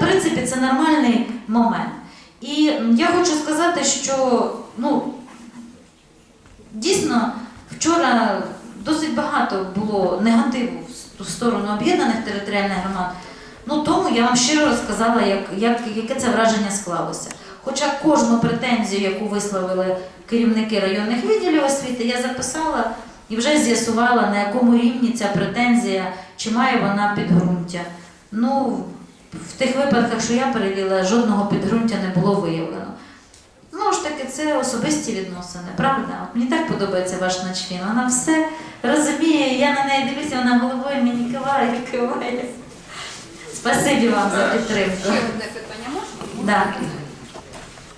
принципі, це нормальний момент. І я хочу сказати, що ну, дійсно вчора досить багато було негативу в сторону об'єднаних територіальних громад. Ну тому я вам щиро розказала, як, як, яке це враження склалося. Хоча кожну претензію, яку висловили керівники районних відділів освіти, я записала і вже з'ясувала, на якому рівні ця претензія, чи має вона підґрунтя. Ну, в тих випадках, що я перевіла, жодного підґрунтя не було виявлено. Знову ж таки, це особисті відносини, правда? От мені так подобається ваш начфін. Вона все розуміє, я на неї дивлюся, вона головою мені киває, киває. Спасибі вам за підтримку. Ще одне питання можна? Да.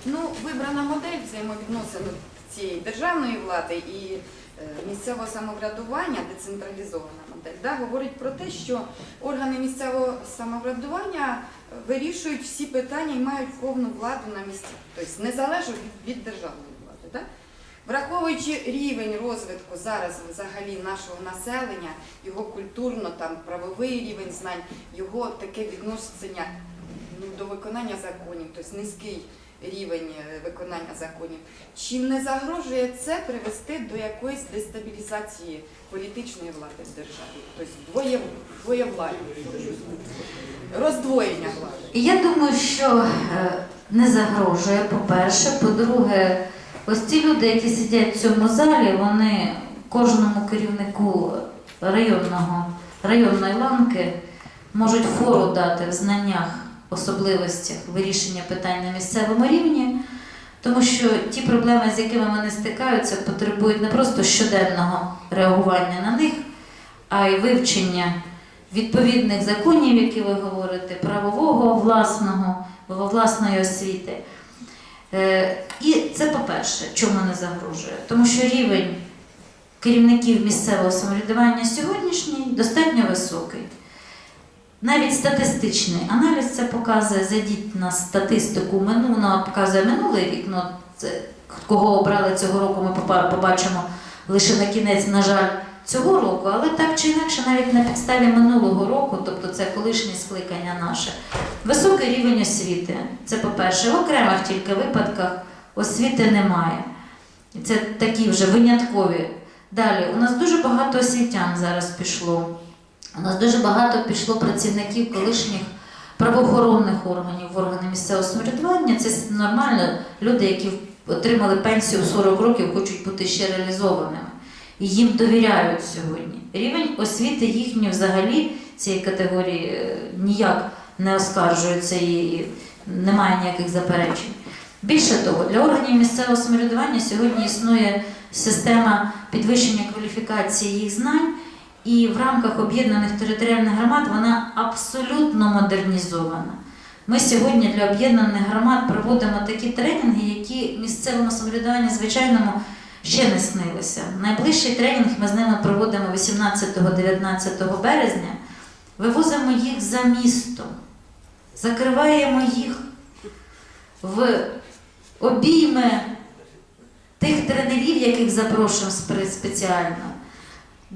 Ну, вибрана модель взаємовідносин цієї державної влади і місцевого самоврядування, децентралізована модель, да, говорить про те, що органи місцевого самоврядування е, вирішують всі питання і мають повну владу на місці, тобто незалежно від, від державної влади. Да? Враховуючи рівень розвитку зараз взагалі нашого населення, його культурно, там правовий рівень знань, його таке відношення ну, до виконання законів, тобто низький рівень е, виконання законів. Чи не загрожує це привести до якоїсь дестабілізації політичної влади в державі? Тобто двоє, двоєвладдя, роздвоєння влади. Я думаю, що е, не загрожує, по-перше. По-друге, ось ці люди, які сидять в цьому залі, вони кожному керівнику районного, районної ланки можуть фору дати в знаннях, особливостях вирішення питань на місцевому рівні. Тому що ті проблеми, з якими вони стикаються, потребують не просто щоденного реагування на них, а й вивчення відповідних законів, які ви говорите, правового власного, власної освіти. Е, І це по-перше, чому не загрожує? Тому що рівень керівників місцевого самоврядування сьогоднішній достатньо високий. Навіть статистичний аналіз це показує. Зайдіть на статистику минулого, вона показує минулий рік. Ну, це, кого обрали цього року, ми побачимо лише на кінець, на жаль, цього року, але так чи інакше, навіть на підставі минулого року, тобто це колишнє скликання наше, високий рівень освіти. Це по-перше, в окремих тільки випадках освіти немає. Це такі вже виняткові. Далі, у нас дуже багато освітян зараз пішло. У нас дуже багато пішло працівників колишніх правоохоронних органів в органи місцевого самоврядування. Це нормально. Люди, які отримали пенсію в 40 років, хочуть бути ще реалізованими. І їм довіряють сьогодні. Рівень освіти їхньої взагалі цієї категорії е, ніяк не оскаржується і немає ніяких заперечень. Більше того, для органів місцевого самоврядування сьогодні існує система підвищення кваліфікації їх знань, і в рамках об'єднаних територіальних громад вона абсолютно модернізована. Ми сьогодні для об'єднаних громад проводимо такі тренінги, які місцевому самоврядуванню звичайному ще не снилися. Найближчий тренінг ми з ними проводимо 18-19 березня. Вивозимо їх за місто, закриваємо їх в обійми тих тренерів, яких запрошуємо спеціально.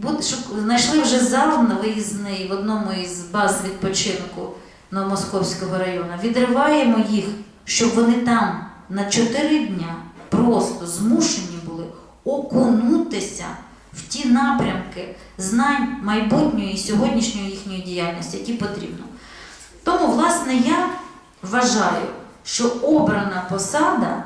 Шук- Знайшли вже зал на виїзний в одному із баз відпочинку Новомосковського району. Відриваємо їх, щоб вони там на 4 дня просто змушені були окунутися в ті напрямки знань майбутньої і сьогоднішньої їхньої діяльності, які потрібно. Тому, власне, я вважаю, що обрана посада,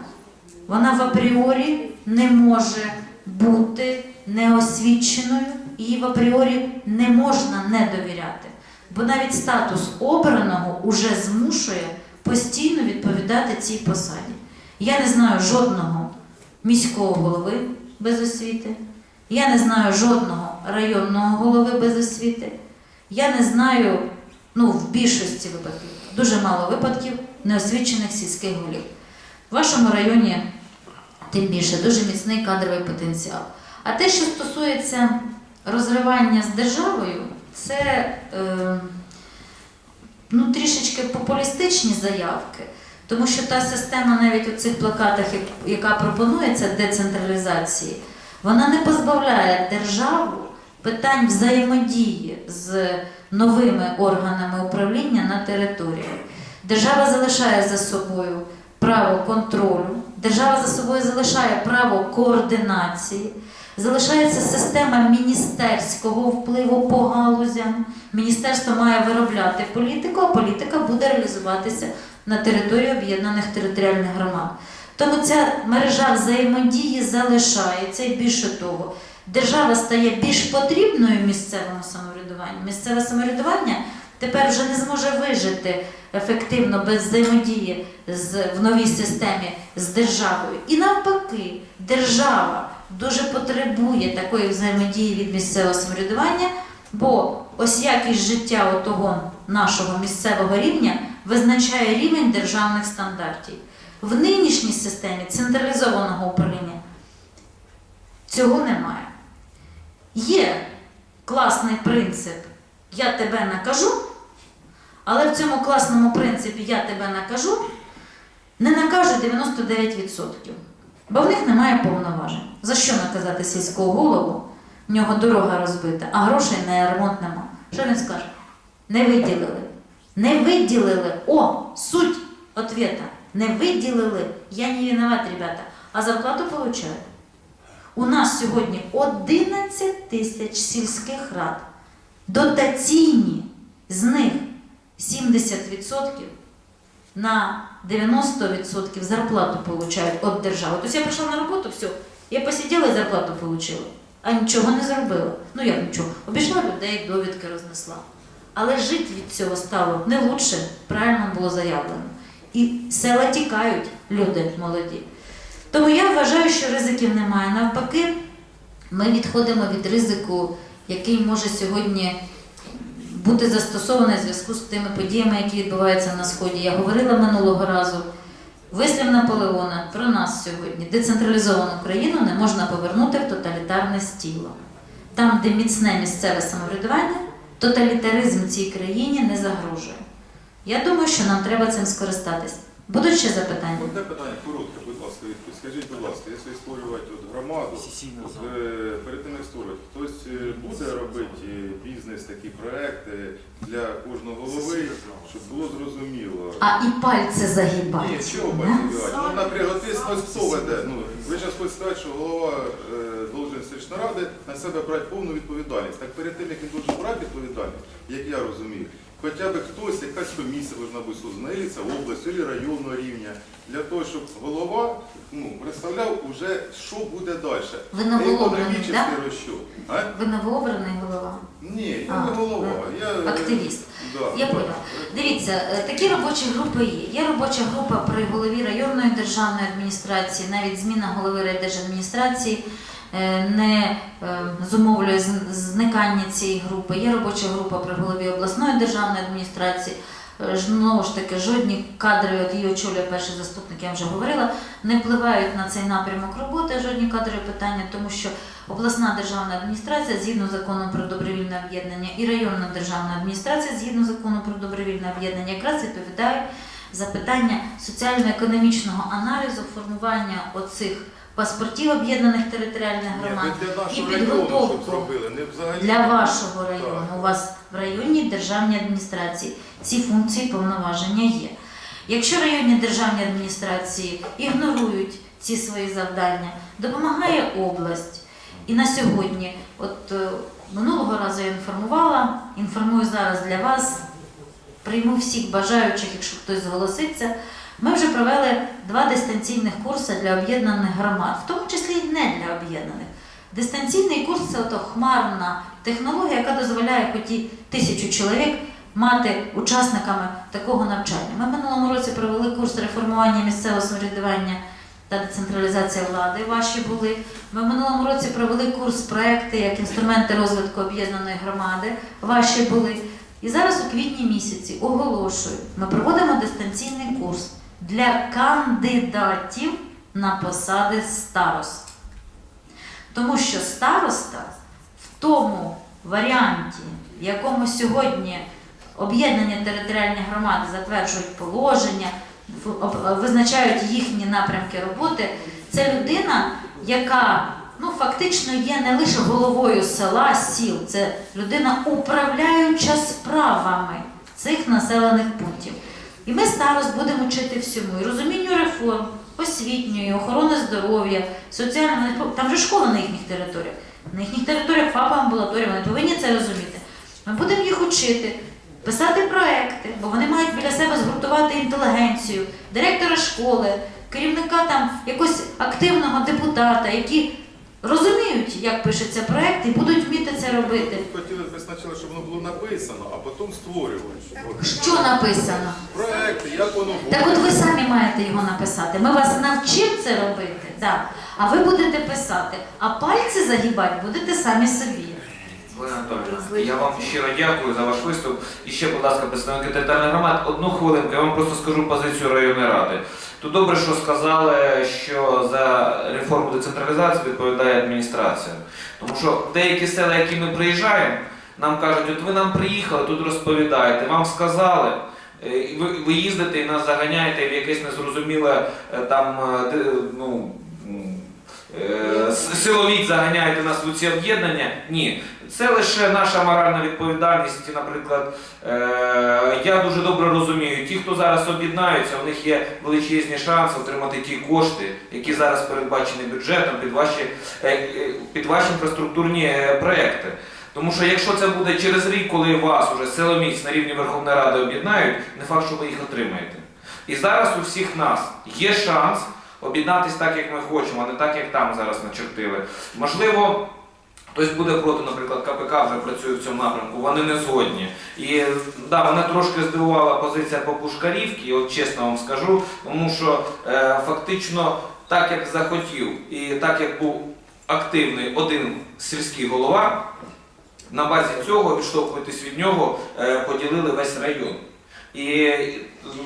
вона в апріорі не може бути неосвіченою, їй в апріорі не можна не довіряти. Бо навіть статус обраного уже змушує постійно відповідати цій посаді. Я не знаю жодного міського голови без освіти, я не знаю жодного районного голови без освіти, я не знаю, ну, в більшості випадків, дуже мало випадків неосвічених сільських голів. В вашому районі тим більше дуже міцний кадровий потенціал. А те, що стосується розривання з державою, це е, ну, трішечки популістичні заявки, тому що та система навіть у цих плакатах, яка пропонується децентралізації, вона не позбавляє державу питань взаємодії з новими органами управління на території. Держава залишає за собою право контролю, держава за собою залишає право координації, залишається система міністерського впливу по галузям. Міністерство має виробляти політику, а політика буде реалізуватися на території об'єднаних територіальних громад. Тому ця мережа взаємодії залишається і більше того, держава стає більш потрібною місцевому самоврядуванню. Місцеве самоврядування тепер вже не зможе вижити ефективно без взаємодії з, в новій системі з державою. І навпаки, держава дуже потребує такої взаємодії від місцевого самоврядування, бо ось якість життя отого нашого місцевого рівня визначає рівень державних стандартів. В нинішній системі централізованого управління цього немає. Є класний принцип я тебе накажу, але в цьому класному принципі я тебе накажу не накажуть 99%. Бо в них немає повноважень. За що наказати сільського голову? В нього дорога розбита, а грошей на ремонт нема. Що він скаже? Не виділили. Не виділили. О, суть ответа. Не виділили. Я не виноват, ребята. А зарплату получают. У нас сьогодні 11 тисяч сільських рад. Дотаційні. З них 70% на 90% зарплату получають від держави. Тобто я прийшла на роботу, все, я посиділа і зарплату отримала, а нічого не зробила. Ну як нічого? Обійшла людей, довідки рознесла. Але жити від цього стало не лучше, правильно було заявлено. І села тікають люди молоді. Тому я вважаю, що ризиків немає. Навпаки, ми відходимо від ризику, який може сьогодні бути застосований в зв'язку з тими подіями, які відбуваються на сході. Я говорила минулого разу. Вислів Наполеона про нас сьогодні. Децентралізовану країну не можна повернути в тоталітарне стіло. Там, де міцне місцеве самоврядування, тоталітаризм цій країні не загрожує. Я думаю, що нам треба цим скористатись. Будуть ще запитання? Одне питання коротке, будь ласка, відповідь. Скажіть, будь ласка, якщо створювати от громаду, от, е, перед тим як створювати, хтось е, буде робити бізнес, такі проекти для кожного голови, щоб було зрозуміло. А і пальці загибати. Ні, чого да? бачити? Ну, наприклад, ти ось хто веде. Ну, ви зараз хочете сказати, що голова е, должен селищної ради на себе брати повну відповідальність. Так перед тим, як він должен брати відповідальність, як я розумію, хоча б хтось, якась комісія повинна бути создана, або це область, або районного рівня, для того, щоб голова ну, представляв уже, що буде далі. Ви новообраний, да? А? Ви новообраний голова. Ні, я А, не голова. Я, Активіст. Да, Я поняла. Дивіться, е, такі робочі групи є. Є робоча група при голові районної державної адміністрації, навіть зміна голови райдержадміністрації не е, зумовлює зникання цієї групи. Є робоча група при голові обласної державної адміністрації. Е, Знову ж таки, жодні кадри, от її очолює перший заступник, я вже говорила, не впливають на цей напрямок роботи, жодні кадрові питання, тому що обласна державна адміністрація згідно з законом про добровільне об'єднання і районна державна адміністрація згідно з законом про добровільне об'єднання якраз відповідають за питання соціально-економічного аналізу, формування оцих паспортів об'єднаних територіальних Ні, громад. ви для і нашого району, щоб підготовку зробили, не взагалі. для вашого району. У вас в районній державній адміністрації ці функції повноваження є. Якщо районні державні адміністрації ігнорують ці свої завдання, допомагає область. І на сьогодні, от е, минулого разу я інформувала, інформую зараз для вас, прийму всіх бажаючих, якщо хтось зголоситься. Ми вже провели два дистанційних курси для об'єднаних громад, в тому числі і не для об'єднаних. Дистанційний курс це ото хмарна технологія, яка дозволяє хоч і тисячу чоловік мати учасниками такого навчання. Ми минулому році провели курс реформування місцевого самоврядування та децентралізація влади. Ваші були. Ми в минулому році провели курс проекти як інструменти розвитку об'єднаної громади. Ваші були. І зараз у квітні місяці оголошую, ми проводимо дистанційний курс для кандидатів на посади старост. Тому що староста в тому варіанті, в якому сьогодні об'єднані територіальні громади затверджують положення, визначають їхні напрямки роботи, це людина, яка ну, фактично є не лише головою села, сіл, це людина, управляюча справами цих населених пунктів. І ми старост будемо вчити всьому. І розумінню реформ, освітньої, охорони здоров'я, соціального там же школа на їхніх територіях. На їхніх територіях ФАПа амбулаторія, вони повинні це розуміти. Ми будемо їх учити, писати проекти, бо вони мають біля себе згуртувати інтелігенцію, директора школи, керівника там якогось активного депутата, які розуміють, як пишеться проект, і будуть вміти це робити. Хотіли б спочатку, щоб воно було написано, а потім створювати. Що написано? Проекти, як воно буде. Так от ви самі маєте його написати. Ми вас навчимо це робити, да. а ви будете писати, а пальці загибати будете самі собі. Я вам щиро дякую за ваш виступ. І ще, будь ласка, представники територіальних громад, одну хвилинку, я вам просто скажу позицію районної ради. Тут добре, що сказали, що за реформу децентралізації відповідає адміністрація. Тому що деякі села, які ми приїжджаємо, нам кажуть, от ви нам приїхали, тут розповідаєте, вам сказали. е, Ви, ви їздите і нас заганяєте в якесь незрозуміле е, там е, ну, силовіть заганяєте нас в ці об'єднання. Ні, це лише наша моральна відповідальність. Наприклад, е, я дуже добре розумію, ті, хто зараз об'єднаються, у них є величезні шанси отримати ті кошти, які зараз передбачені бюджетом під ваші, е, е, під ваші інфраструктурні е, проекти. Тому що якщо це буде через рік, коли вас уже силоміць на рівні Верховної Ради об'єднають, не факт, що ви їх отримаєте. І зараз у всіх нас є шанс об'єднатися так, як ми хочемо, а не так, як там зараз начертили. Можливо, хтось буде проти, наприклад, КПК вже працює в цьому напрямку, вони не згодні. І да, мене трошки здивувала позиція по Пушкарівці, от чесно вам скажу, тому що е, фактично так, як захотів, і так як був активний один сільський голова, на базі цього, відштовхуючись від нього, е, поділили весь район. І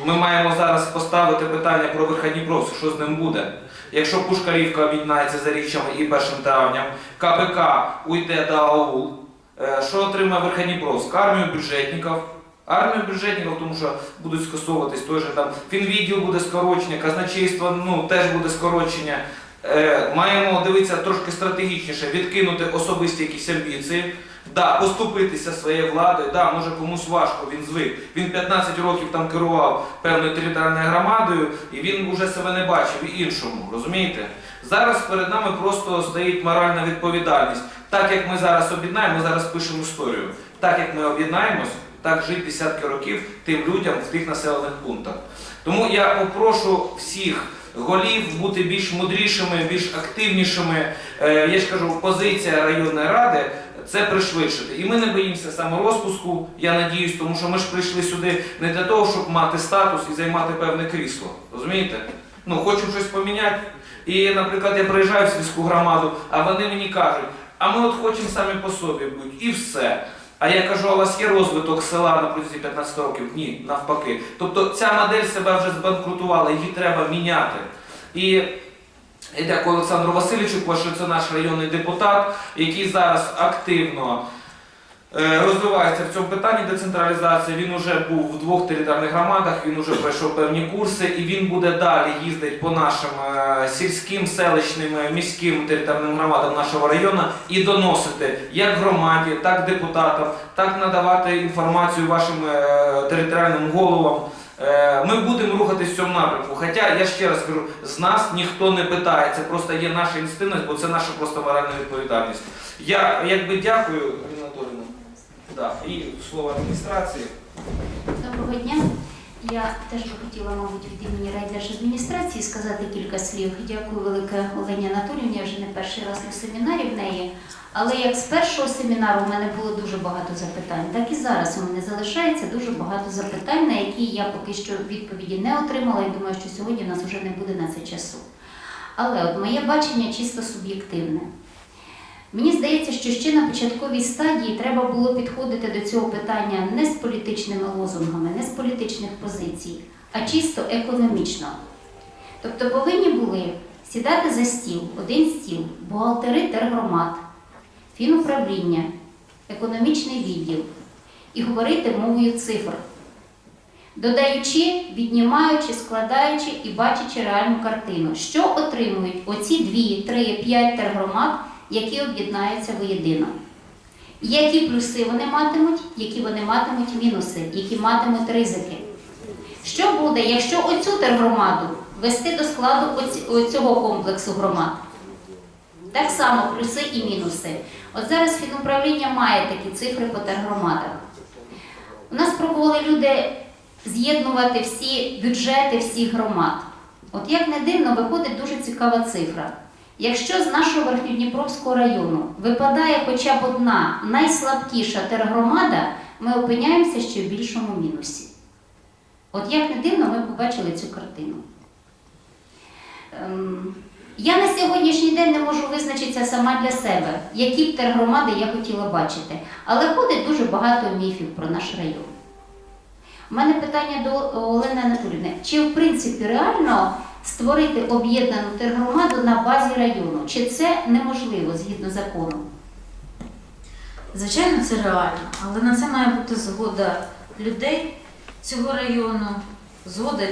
ми маємо зараз поставити питання про Верходніпровськ, що з ним буде. Якщо Пушкарівка об'єднається за річчями і першим травням, КПК уйде до аул, е, що отримає Верходніпровськ? Армію бюджетників. Армію бюджетників, тому що будуть скасовуватись той же там фінвідділ буде скорочення, казначейство ну, теж буде скорочення. Е, маємо дивитися трошки стратегічніше, відкинути особисті якісь амбіції. Да, поступитися своєю владою, да, може комусь важко, він звик. Він 15 років там керував певною територіальною громадою, і він вже себе не бачив і іншому, розумієте? Зараз перед нами просто стоїть моральна відповідальність. Так як ми зараз об'єднаємо, зараз пишемо історію. Так як ми об'єднаємось, так жити десятки років тим людям в тих населених пунктах. Тому я попрошу всіх голів бути більш мудрішими, більш активнішими. Е, Я ж кажу, позиція районної ради це пришвидшити. І ми не боїмося саморозпуску, я надіюсь, тому що ми ж прийшли сюди не для того, щоб мати статус і займати певне крісло. Розумієте? Ну, хочемо щось поміняти. І, наприклад, я приїжджаю в сільську громаду, а вони мені кажуть, а ми от хочемо самі по собі бути, і все. А я кажу, а у вас є розвиток села на протязі 15 років? Ні, навпаки. Тобто ця модель себе вже збанкрутувала, її треба міняти. І я дякую Олександру Васильовичу, що це наш районний депутат, який зараз активно розвивається в цьому питанні децентралізації. Він вже був в двох територіальних громадах, він вже пройшов певні курси, і він буде далі їздити по нашим е, сільським, селищним, е, міським територіальним громадам нашого району і доносити як громаді, так депутатам, так надавати інформацію вашим е, територіальним головам. Е, Ми будемо рухатись в цьому напрямку. Хоча я ще раз кажу, з нас ніхто не питає, це просто є наша інстинкт, бо це наша просто моральна відповідальність. Я якби дякую, Ірина Анатоліївна. Да, і слово адміністрації. Доброго дня. Я теж би хотіла, мабуть, від імені райдержадміністрації сказати кілька слів. Дякую велике Олені Анатоліївні, я вже не перший раз на семінарі в неї. Але як з першого семінару у мене було дуже багато запитань, так і зараз у мене залишається дуже багато запитань, на які я поки що відповіді не отримала і думаю, що сьогодні в нас вже не буде на це часу. Але от моє бачення чисто суб'єктивне. Мені здається, що ще на початковій стадії треба було підходити до цього питання не з політичними лозунгами, не з політичних позицій, а чисто економічно. Тобто повинні були сідати за стіл, один стіл, бухгалтери тергромад, фінуправління, економічний відділ і говорити мовою цифр, додаючи, віднімаючи, складаючи і бачачи реальну картину, що отримують оці 2, 3, 5 тергромад, які об'єднаються воєдино. Які плюси вони матимуть, які вони матимуть мінуси, які матимуть ризики. Що буде, якщо оцю тергромаду вести до складу оцього комплексу громад? Так само плюси і мінуси. От зараз фінуправління має такі цифри по тергромадах. У нас пробували люди з'єднувати всі бюджети всіх громад. От як не дивно, виходить дуже цікава цифра. Якщо з нашого Верхньодніпровського району випадає хоча б одна найслабкіша тергромада, ми опиняємося ще в більшому мінусі. От як не дивно, ми побачили цю картину. Ем, я на сьогоднішній день не можу визначитися сама для себе, які б тергромади я хотіла бачити. Але ходить дуже багато міфів про наш район. У мене питання до Олени Анатоліївни. Чи в принципі реально створити об'єднану тергромаду на базі району? Чи це неможливо згідно закону? Звичайно, це реально, але на це має бути згода людей цього району, згода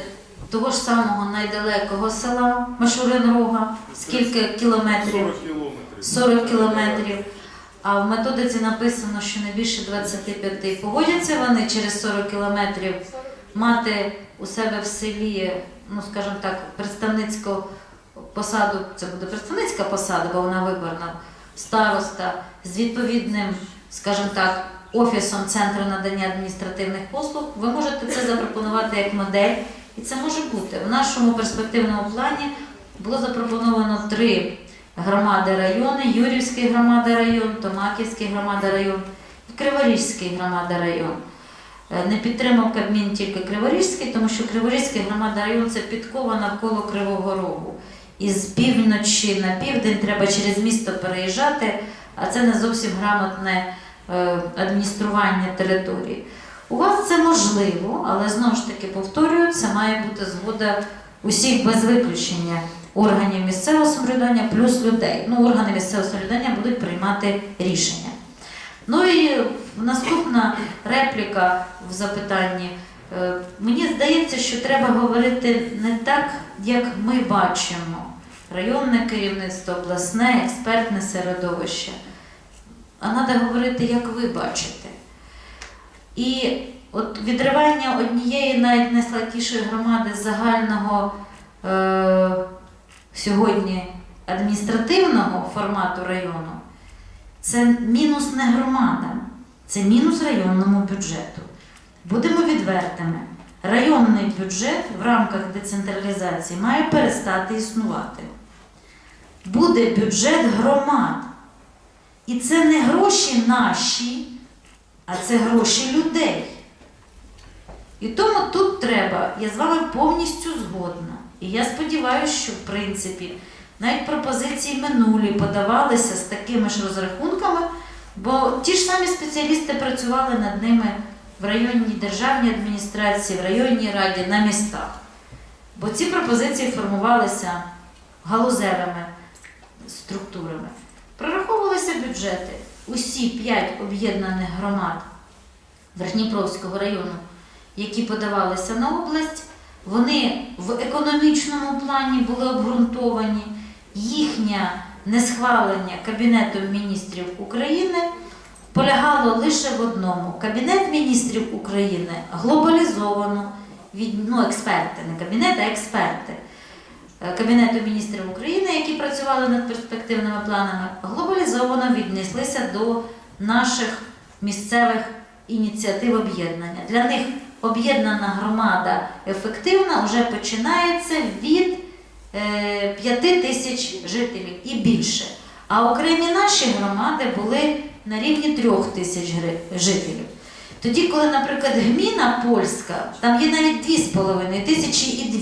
того ж самого найдалекого села Машурин-Рога, скільки кілометрів? 40 кілометрів. 40 кілометрів. А в методиці написано, що не більше 25. Погодяться вони через 40 кілометрів мати у себе в селі, ну скажімо так, представницьку посаду, це буде представницька посада, бо вона виборна, староста з відповідним, скажімо так, офісом Центру надання адміністративних послуг. Ви можете це запропонувати як модель, і це може бути. У нашому перспективному плані було запропоновано три громади райони, Юрівський громада район, Томаківський громада район, Криворізький громада район. Е, Не підтримав Кабмін тільки Криворізький, тому що Криворізький громада район це підкова навколо Кривого Рогу. Із півночі на південь треба через місто переїжджати, а це не зовсім грамотне е, адміністрування території. У вас це можливо, але знову ж таки повторюю, це має бути згода усіх без виключення органів місцевого самоврядування плюс людей. Ну, органи місцевого самоврядування будуть приймати рішення. Ну і наступна репліка в запитанні. Е, Мені здається, що треба говорити не так, як ми бачимо. Районне керівництво, обласне, експертне середовище. А треба говорити, як ви бачите. І от відривання однієї навіть найслабкішої громади загального е, сьогодні адміністративного формату району це мінус не громадам, це мінус районному бюджету. Будемо відвертими. Районний бюджет в рамках децентралізації має перестати існувати. Буде бюджет громад. І це не гроші наші, а це гроші людей. І тому тут треба, я з вами повністю згодна. І я сподіваюся, що в принципі навіть пропозиції минулі подавалися з такими ж розрахунками, бо ті ж самі спеціалісти працювали над ними в районній державній адміністрації, в районній раді, на містах. Бо ці пропозиції формувалися галузевими структурами. Прораховувалися бюджети. Усі п'ять об'єднаних громад Верхніпровського району, які подавалися на область, вони в економічному плані були обґрунтовані. Їхнє несхвалення Кабінетом міністрів України полягало лише в одному: Кабінет міністрів України глобалізовано від ну, експерти, не кабінет, а експерти. Е, Кабінету міністрів України, які працювали над перспективними планами, глобалізовано віднеслися до наших місцевих ініціатив об'єднання. Для них об'єднана громада ефективна вже починається від 5 тисяч жителів і більше. А окремі наші громади були на рівні 3 тисяч жителів. Тоді, коли, наприклад, гміна польська, там є навіть 2,5 тисячі і 2.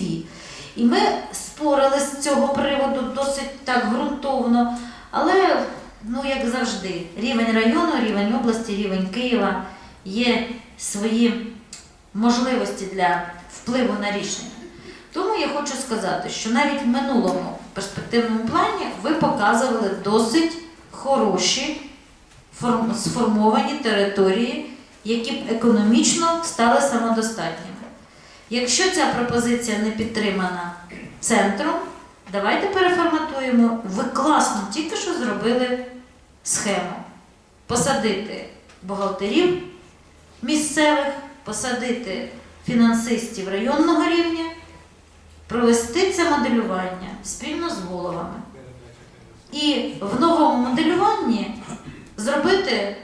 І ми спорили з цього приводу досить так ґрунтовно, але, ну як завжди, рівень району, рівень області, рівень Києва є свої можливості для впливу на рішення. Тому я хочу сказати, що навіть в минулому перспективному плані ви показували досить хороші форм- сформовані території, які б економічно стали самодостатніми. Якщо ця пропозиція не підтримана центром, давайте переформатуємо. Ви класно тільки що зробили схему. Посадити бухгалтерів місцевих, посадити фінансистів районного рівня провести це моделювання спільно з головами. І в новому моделюванні зробити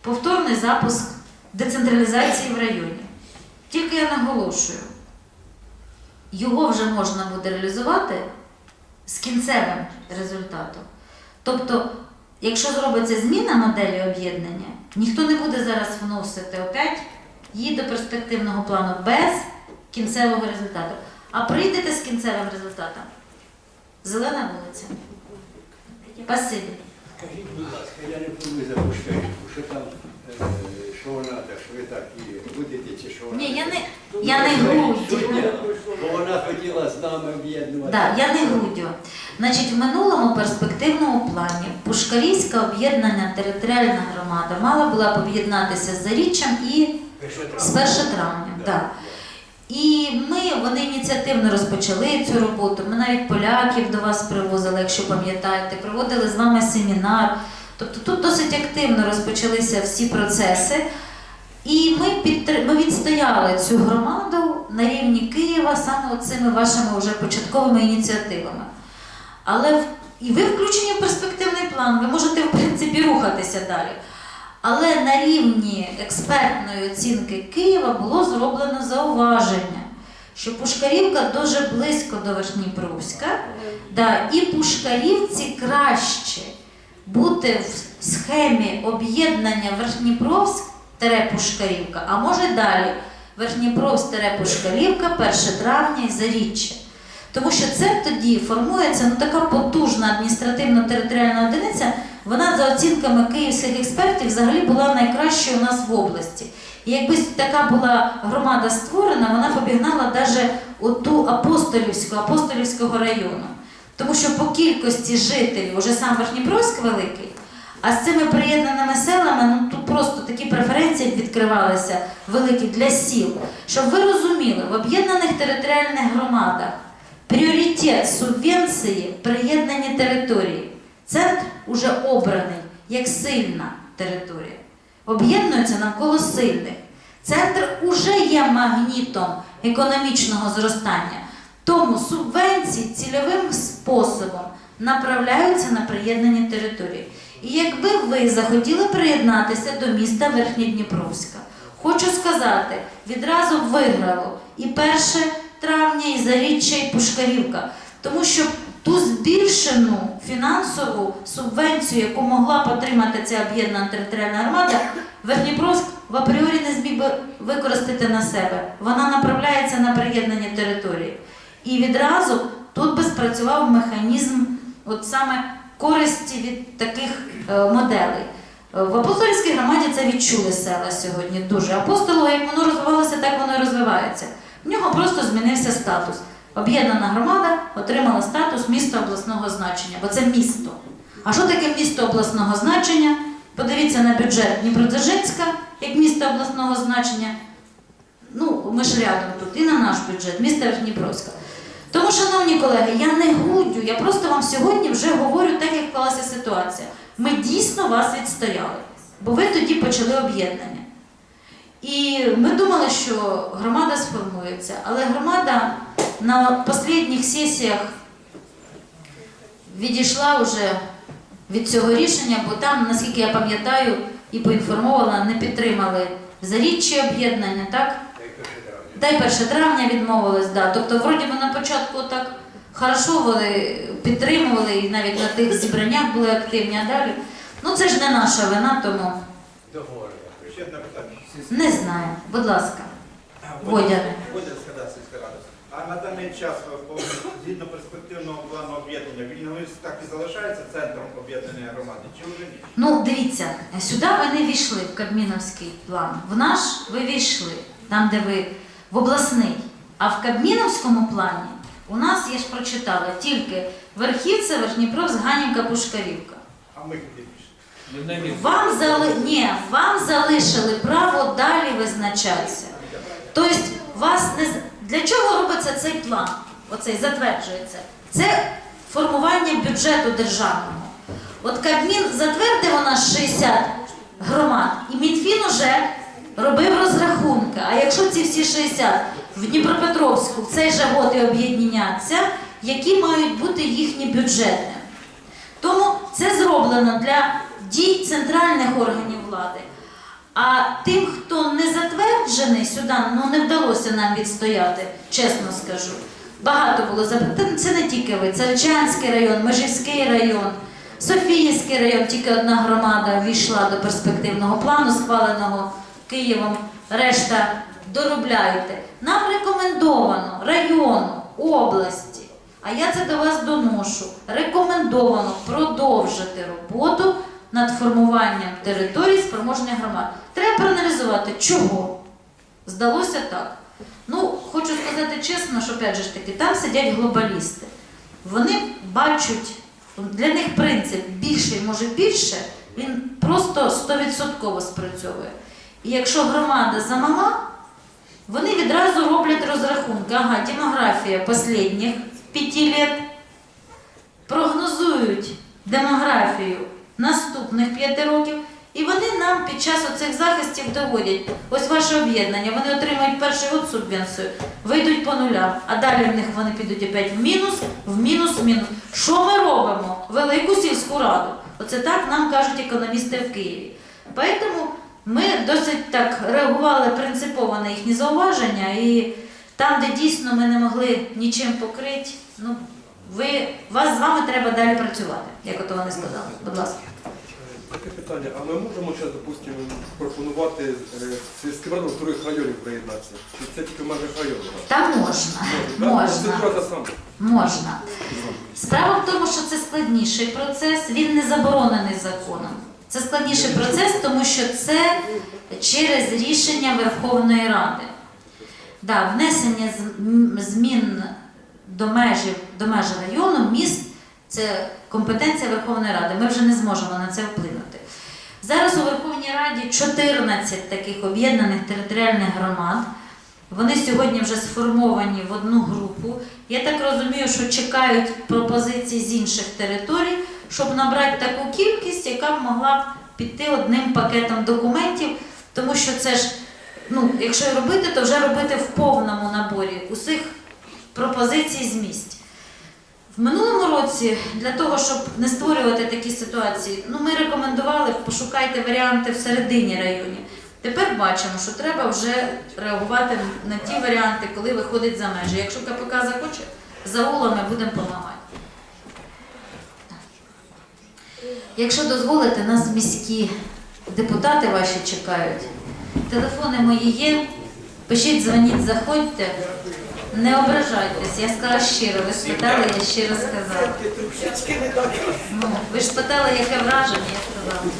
повторний запуск децентралізації в районі. Тільки я наголошую, його вже можна буде реалізувати з кінцевим результатом. Тобто, якщо зробиться зміна моделі об'єднання, ніхто не буде зараз вносити опять її до перспективного плану без кінцевого результату. А прийдете з кінцевим результатом. Зелена вулиця. Спасибі. Скажіть, будь ласка, я не помню за Пушкарівку, що там, е, що вона так, що ви так і будете, чи що вона? Ні, я не, я не діло? Бо вона хотіла з нами об'єднувати. Да, я не груддю. Значить, в минулому перспективному плані Пушкарівська об'єднана територіальна громада мала була б об'єднатися з Заріччям і з 1 травня. Да. І ми, вони ініціативно розпочали цю роботу. Ми навіть поляків до вас привозили, якщо пам'ятаєте, проводили з вами семінар. Тобто тут досить активно розпочалися всі процеси. І ми, підтр... ми відстояли цю громаду на рівні Києва саме цими вашими вже початковими ініціативами. Але і ви включені в перспективний план, ви можете в принципі рухатися далі. Але на рівні експертної оцінки Києва було зроблено зауваження, що Пушкарівка дуже близько до Верхніпровська, да, і Пушкарівці краще бути в схемі об'єднання Верхніпровськ Пушкарівка, а може далі Верхніпровськ Пушкарівка, 1 травня і Заріччя. Тому що це тоді формується ну, така потужна адміністративно-територіальна одиниця. Вона за оцінками київських експертів взагалі була найкращою у нас в області. І якби така була громада створена, вона б обігнала навіть оту апостолівську, апостолівського району. Тому що по кількості жителів уже сам Верхніпровськ великий, а з цими приєднаними селами ну тут просто такі преференції відкривалися великі для сіл. Щоб ви розуміли, в об'єднаних територіальних громадах пріоритет субвенції приєднані території. Центр уже обраний як сильна територія. Об'єднуються навколо сильних. Центр уже є магнітом економічного зростання. Тому субвенції цільовим способом направляються на приєднані території. І якби ви захотіли приєднатися до міста Верхнєдніпровська, хочу сказати, відразу виграло і 1 травня, і Заріччя, і Пушкарівка. Тому що ту збільшену фінансову субвенцію, яку могла б отримати ця об'єднана територіальна громада, Верхніпровськ в апріорі не зміг би використати на себе. Вона направляється на приєднані території. І відразу тут би спрацював механізм от саме користі від таких е, моделей. Е, В апостольській громаді це відчули села сьогодні дуже. Апостолу, як воно розвивалося, так воно і розвивається. В нього просто змінився статус. Об'єднана громада отримала статус міста обласного значення, бо це місто. А що таке місто обласного значення? Подивіться на бюджет Дніпродзержинська як місто обласного значення. Ну, ми ж рядом тут, і на наш бюджет, місто Верхніпровська. Тому, шановні колеги, я не гудю, я просто вам сьогодні вже говорю так, як склалася ситуація. Ми дійсно вас відстояли, бо ви тоді почали об'єднання. І ми думали, що громада сформується, але громада на останніх сесіях відійшла вже від цього рішення, бо там, наскільки я пам'ятаю і поінформована, не підтримали заріччі об'єднання, так? Та й 1 травня. Та й 1 травня відмовились, да. Тобто, вроді би на початку так хорошо вони підтримували і навіть на тих зібраннях були активні, а далі. Ну це ж не наша вина, тому Договорено. Ще одне питання. не знаю. Будь ласка, Водяне. А на даний час, згідно перспективного плану об'єднання, Вільномис так і залишається центром об'єднаної громади, чи вже ні? Ну, дивіться, сюди ви не війшли в Кабміновський план. В наш ви війшли, там, де ви в обласний. А в Кабміновському плані у нас, я ж прочитала, тільки Верхівця, Верхніпровськ, Ганівка, Пушкарівка. А ми куди пішли? Вам, зали... Ні, вам залишили право далі визначатися. Тобто, вас не... для чого робиться цей план? Оцей затверджується. Це формування бюджету державного. От Кабмін затвердив у нас 60 громад, і Мінфін уже робив розрахунки. А якщо ці всі 60 в Дніпропетровську в цей же год і об'єдняться, які мають бути їхні бюджети? Тому це зроблено для дій центральних органів влади. А тим, хто не затверджений сюди, ну не вдалося нам відстояти, чесно скажу. Багато було запитань. Це не тільки ви, це Речанський район, Межівський район, Софіївський район, тільки одна громада війшла до перспективного плану, схваленого Києвом. Решта доробляйте. Нам рекомендовано району, області, а я це до вас доношу. Рекомендовано продовжити роботу над формуванням територій спроможних громад. Треба проаналізувати, чого. Здалося так. Ну, хочу сказати чесно, що опять же таки, там сидять глобалісти. Вони бачать, для них принцип більше може більше, він просто 100% спрацьовує. І якщо громада замала, вони відразу роблять розрахунки. Ага, демографія останніх п'яти лет прогнозують демографію наступних п'яти років, і вони нам під час оцих захистів доводять. Ось ваше об'єднання, вони отримають перший год субвенцію, вийдуть по нулям, а далі в них вони підуть опять в мінус, в мінус, в мінус. Що ми робимо? Велику сільську раду. Оце так нам кажуть економісти в Києві. Тому ми досить так реагували принципово на їхні зауваження, і там, де дійсно ми не могли нічим покрити, ну ви вас з вами треба далі працювати, як ото вони сказали. Будь ласка. Таке питання, а ми можемо зараз, допустимо, пропонувати е, сільським радам других районів приєднатися? Чи це тільки в межах району? Та можна, можна. Та. Можна. Справа в тому, що це складніший процес, він не заборонений законом. Це складніший процес, тому що це через рішення Верховної Ради. Да, внесення змін до межі, до межі району, міст це компетенція Верховної Ради. Ми вже не зможемо на це вплинути. Зараз у Верховній Раді 14 таких об'єднаних територіальних громад. Вони сьогодні вже сформовані в одну групу. Я так розумію, що чекають пропозицій з інших територій, щоб набрати таку кількість, яка б могла піти одним пакетом документів, тому що це ж, ну, якщо робити, то вже робити в повному наборі усіх пропозицій з місць. В минулому році для того, щоб не створювати такі ситуації, ну ми рекомендували пошукайте варіанти всередині районів. Тепер бачимо, що треба вже реагувати на ті варіанти, коли виходить за межі. Якщо КПК захоче, за улами будемо допомагати. Якщо дозволите, нас міські депутати ваші чекають. Телефони мої є. Пишіть, дзвоніть, заходьте. Не ображайтесь, я сказала щиро. Ви спитали, я щиро сказала. Ну, ви ж спитали, яке враження, я сказала.